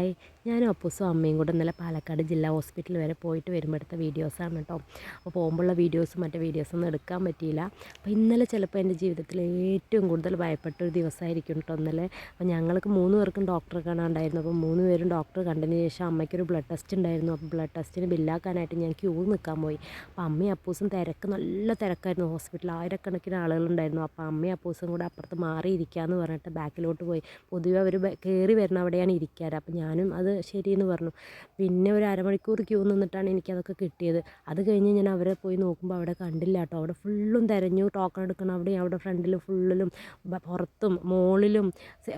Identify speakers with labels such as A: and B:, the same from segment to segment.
A: Bye. ഞാനും അപ്പൂസും അമ്മയും കൂടെ ഇന്നലെ പാലക്കാട് ജില്ലാ ഹോസ്പിറ്റൽ വരെ പോയിട്ട് വരുമ്പോഴത്തെ വീഡിയോസാണ് കേട്ടോ. അപ്പോൾ പോകുമ്പോഴുള്ള വീഡിയോസും മറ്റേ വീഡിയോസൊന്നും എടുക്കാൻ പറ്റിയില്ല. അപ്പോൾ ഇന്നലെ ചിലപ്പോൾ എന്റെ ജീവിതത്തിൽ ഏറ്റവും കൂടുതൽ ഭയപ്പെട്ട ഒരു ദിവസമായിരിക്കും കേട്ടോ ഇന്നലെ. അപ്പോൾ ഞങ്ങൾക്ക് മൂന്ന് പേർക്കും ഡോക്ടറെ കാണാണ്ടായിരുന്നു അപ്പോൾ മൂന്ന് പേരും ഡോക്ടർ കണ്ടതിന് ശേഷം അമ്മയ്ക്കൊരു ബ്ലഡ് ടെസ്റ്റ് ഉണ്ടായിരുന്നു. അപ്പോൾ ബ്ലഡ് ടെസ്റ്റിന് ബില്ലാക്കാനായിട്ട് ഞാൻ ക്യൂ നിൽക്കാൻ പോയി. അപ്പോൾ അമ്മയും അപ്പൂസും തിരക്ക് നല്ല തിരക്കായിരുന്നു ഹോസ്പിറ്റലിൽ. ആയിരക്കണക്കിന് ആളുകളുണ്ടായിരുന്നു. അപ്പോൾ അമ്മയും അപ്പൂസും കൂടെ അപ്പുറത്ത് മാറിയിരിക്കാമെന്ന് പറഞ്ഞിട്ട് ബാക്കിലോട്ട് പോയി. പൊതുവെ അവർ കയറി വരുന്ന അവിടെയാണ് ഇരിക്കാറ്. അപ്പോൾ ഞാനും അത് ശരിയെന്ന് പറഞ്ഞു. പിന്നെ ഒരു അരമണിക്കൂർ ക്യൂ നിന്നിട്ടാണ് എനിക്കതൊക്കെ കിട്ടിയത്. അത് കഴിഞ്ഞ് ഞാൻ അവരെ പോയി നോക്കുമ്പോൾ അവിടെ കണ്ടില്ല കേട്ടോ. അവിടെ ഫുള്ളും തിരഞ്ഞു. ടോക്കൺ എടുക്കണം അവിടെ അവിടെ ഫ്രണ്ടിൽ ഫുള്ളിലും പുറത്തും മുകളിലും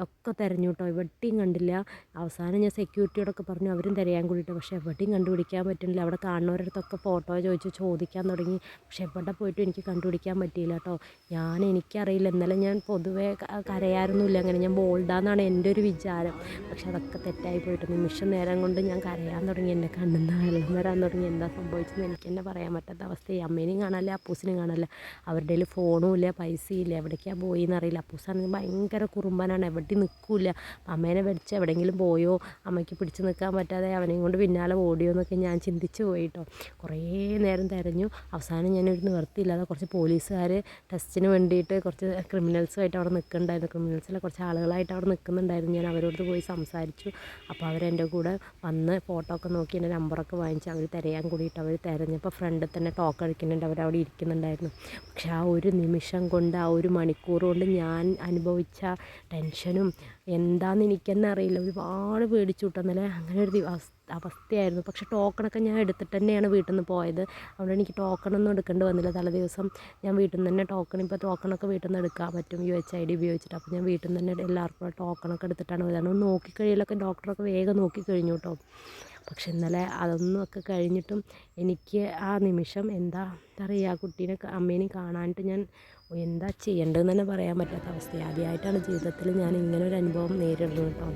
A: ഒക്കെ തിരഞ്ഞു കേട്ടോ. എവിടെയും കണ്ടില്ല. അവസാനം ഞാൻ സെക്യൂരിറ്റിയോടൊക്കെ പറഞ്ഞു അവരും തിരയാൻ കൂടിയിട്ട്. പക്ഷേ എവിടെയും കണ്ടുപിടിക്കാൻ പറ്റുന്നില്ല. അവിടെ കാണുന്നവരടുത്തൊക്കെ ഫോട്ടോ ചോദിച്ച് ചോദിക്കാൻ തുടങ്ങി. പക്ഷേ എവിടെ പോയിട്ടും എനിക്ക് കണ്ടുപിടിക്കാൻ പറ്റിയില്ല കേട്ടോ. ഞാൻ എനിക്കറിയില്ല. ഇന്നലെ ഞാൻ പൊതുവേ കരയാറൊന്നുമില്ല. അങ്ങനെ ഞാൻ ബോൾഡാന്നാണ് എന്റെ ഒരു വിചാരം. പക്ഷെ അതൊക്കെ തെറ്റായി പോയിട്ട് നിമിഷം നേരം കൊണ്ട് ഞാൻ കരയാൻ തുടങ്ങി എന്റെ കണ്ണിൽ നിന്ന് വെള്ളം വരാൻ തുടങ്ങി. എന്താ സംഭവിച്ചതെന്ന് എനിക്ക് തന്നെ പറയാൻ പറ്റാത്ത അവസ്ഥയായി. അമ്മേനെയും കാണാല്ല അപ്പൂസിനെയും കാണാല്ല അവരുടെ കയ്യിൽ ഫോണും ഇല്ല പൈസയില്ല. എവിടേക്കാണ് പോയി എന്നറിയില്ല അപ്പൂസാണെങ്കിൽ ഭയങ്കര കുറുമ്പനാണ്. എവിടെ നിൽക്കില്ല അമ്മേനെ വെടിച്ച് എവിടെയെങ്കിലും പോയോ? അമ്മയ്ക്ക് പിടിച്ച് നിൽക്കാൻ പറ്റാതെ അവനെയും കൊണ്ട് പിന്നാലെ ഓടിയോ എന്നൊക്കെ ഞാൻ ചിന്തിച്ച് പോയിട്ടോ. കുറേ നേരം തിരഞ്ഞു. അവസാനം ഞാൻ ഞാനൊരു നിവർത്തിയില്ലാതെ കുറച്ച് പോലീസുകാർ ടെസ്റ്റിന് വേണ്ടിയിട്ട് കുറച്ച് ക്രിമിനൽസുമായിട്ട് അവിടെ നിൽക്കുന്നുണ്ടായിരുന്നു ക്രിമിനൽസിലെ കുറച്ച് ആളുകളായിട്ട് അവിടെ നിൽക്കുന്നുണ്ടായിരുന്നു. ഞാൻ അവരോട് പോയി സംസാരിച്ചു. അപ്പോൾ അവരെന്റെ കൂടെ വന്ന് ഫോട്ടോ ഒക്കെ നോക്കി എന്റെ നമ്പറൊക്കെ വാങ്ങിച്ച് അവർ തിരയാൻ കൂടിയിട്ട് അവർ തിരഞ്ഞപ്പോൾ ഫ്രണ്ടിൽ തന്നെ ടോക്ക് അടിക്കുന്നുണ്ട്. അവരവിടെ ഇരിക്കുന്നുണ്ടായിരുന്നു. പക്ഷെ ആ ഒരു നിമിഷം കൊണ്ട് ആ ഒരു മണിക്കൂർ കൊണ്ട് ഞാൻ അനുഭവിച്ച ടെൻഷനും എന്താണെന്ന് എനിക്കെന്നറിയില്ല. ഒരുപാട് പേടിച്ചു. കിട്ടുന്നല്ലേ അങ്ങനെ ഒരു ദിവസം അവസ്ഥയായിരുന്നു. പക്ഷേ ടോക്കണൊക്കെ ഞാൻ എടുത്തിട്ട് തന്നെയാണ് വീട്ടിൽ നിന്ന് പോയത്. അതുകൊണ്ട് എനിക്ക് ടോക്കണൊന്നും എടുക്കേണ്ടി വന്നില്ല. തലേ ദിവസം ഞാൻ വീട്ടിൽ നിന്ന് തന്നെ ടോക്കൺ ഇപ്പോൾ ടോക്കണൊക്കെ വീട്ടിൽ നിന്ന് എടുക്കാൻ പറ്റും യു എച്ച് ഐ ഡി ഉപയോഗിച്ചിട്ട്. അപ്പോൾ ഞാൻ വീട്ടിൽ നിന്ന് തന്നെ എല്ലാവർക്കും ടോക്കണൊക്കെ എടുത്തിട്ടാണ് വരുന്നത് നോക്കിക്കഴിയലൊക്കെ ഡോക്ടറൊക്കെ വേഗം നോക്കിക്കഴിഞ്ഞു കേട്ടോ. പക്ഷെ ഇന്നലെ അതൊന്നും ഒക്കെ കഴിഞ്ഞിട്ടും എനിക്ക് ആ നിമിഷം എന്താ പറയുക കുട്ടീനെ അമ്മേനെ കാണാനായിട്ട് ഞാൻ എന്താ ചെയ്യേണ്ടതെന്ന് തന്നെ പറയാൻ പറ്റാത്ത അവസ്ഥയാണ് ആദ്യമായിട്ടാണ് ജീവിതത്തിൽ ഞാൻ ഇങ്ങനെ ഒരു അനുഭവം നേരിടുന്നത് കേട്ടോ.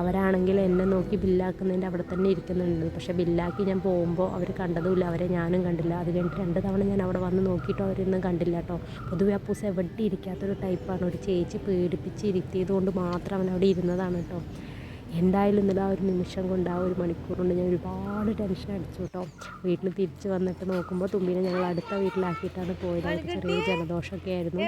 A: അവരാണെങ്കിൽ എന്നെ നോക്കി ബില്ലാക്കുന്നതിന്റെ അവിടെ തന്നെ ഇരിക്കുന്നുണ്ട്. പക്ഷേ ബില്ലാക്കി ഞാൻ പോകുമ്പോൾ അവർ കണ്ടതുമില്ല. അവരെ ഞാനും കണ്ടില്ല. അത് കഴിഞ്ഞിട്ട് രണ്ട് തവണ ഞാൻ അവിടെ വന്ന് നോക്കിയിട്ടോ അവരൊന്നും കണ്ടില്ല കേട്ടോ. പൊതുവെ അപ്പൂസ് എവിടെ ഇരിക്കാത്തൊരു ടൈപ്പാണ്. ഒരു ചേച്ചി പേടിപ്പിച്ച് ഇരുത്തിയത് കൊണ്ട് മാത്രം അവൻ അവിടെ ഇരുന്നതാണ് കേട്ടോ. എന്തായാലും ഇന്നലെ ആ ഒരു നിമിഷം കൊണ്ട് ആ ഒരു മണിക്കൂർ കൊണ്ട് ഞാൻ ഒരുപാട് ടെൻഷൻ അടിച്ചു കേട്ടോ വീട്ടിൽ തിരിച്ച് വന്നിട്ട് നോക്കുമ്പോൾ തുമ്പിനെ ഞങ്ങൾ അടുത്ത വീട്ടിലാക്കിയിട്ടാണ് പോയത്. അവൾക്ക് ചെറിയ ജലദോഷമൊക്കെ ആയിരുന്നു.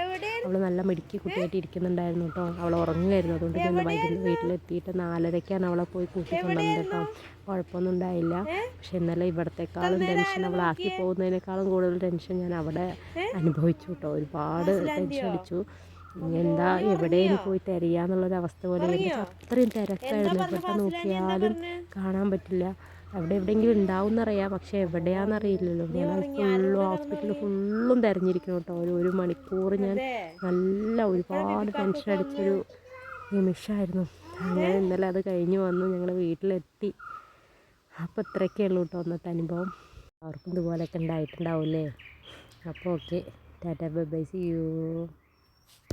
A: അവൾ നല്ല മിടുക്കി കുട്ടിയായിട്ട് ഇരിക്കുന്നുണ്ടായിരുന്നു കേട്ടോ അവൾ ഉറങ്ങുമായിരുന്നു അതുകൊണ്ട് ഞാൻ വൈകുന്നേരം വീട്ടിലെത്തിയിട്ട് നാലരയ്ക്കാണ് അവളെ പോയി കൂട്ടിക്കൊണ്ടുവന്നത് കേട്ടോ കുഴപ്പമൊന്നും ഉണ്ടായില്ല. പക്ഷെ ഇന്നലെ ഇവിടത്തെക്കാളും ടെൻഷൻ അവളാക്കി പോകുന്നതിനേക്കാളും കൂടുതൽ ടെൻഷൻ ഞാൻ അവിടെ അനുഭവിച്ചു കേട്ടോ ഒരുപാട് ടെൻഷൻ അടിച്ചു. എന്താ എവിടെയും പോയി തിരയാന്നുള്ളൊരു അവസ്ഥ പോലെ അത്രയും തിരക്കായിരുന്നു. എവിടെ നോക്കിയാലും കാണാൻ പറ്റില്ല. അവിടെ എവിടെയെങ്കിലും ഉണ്ടാവും എന്നറിയാം. പക്ഷെ എവിടെയാണെന്നറിയില്ലല്ലോ ഞാൻ ഫുള്ളും ഹോസ്പിറ്റലിൽ ഫുള്ളും തിരഞ്ഞിരിക്കണം കേട്ടോ. ഒരു ഒരു മണിക്കൂർ ഞാൻ നല്ല ഒരുപാട് ടെൻഷൻ അടിച്ചൊരു നിമിഷമായിരുന്നു അങ്ങനെ ഇന്നലെ അത് കഴിഞ്ഞ് വന്നു. ഞങ്ങൾ വീട്ടിലെത്തി. അപ്പോൾ ഇത്രയൊക്കെ ഉള്ളൂ കേട്ടോ അന്നത്തെ അനുഭവം. അവർക്കും ഇതുപോലെയൊക്കെ ഉണ്ടായിട്ടുണ്ടാവില്ലേ? അപ്പോൾ okay tata bye bye see you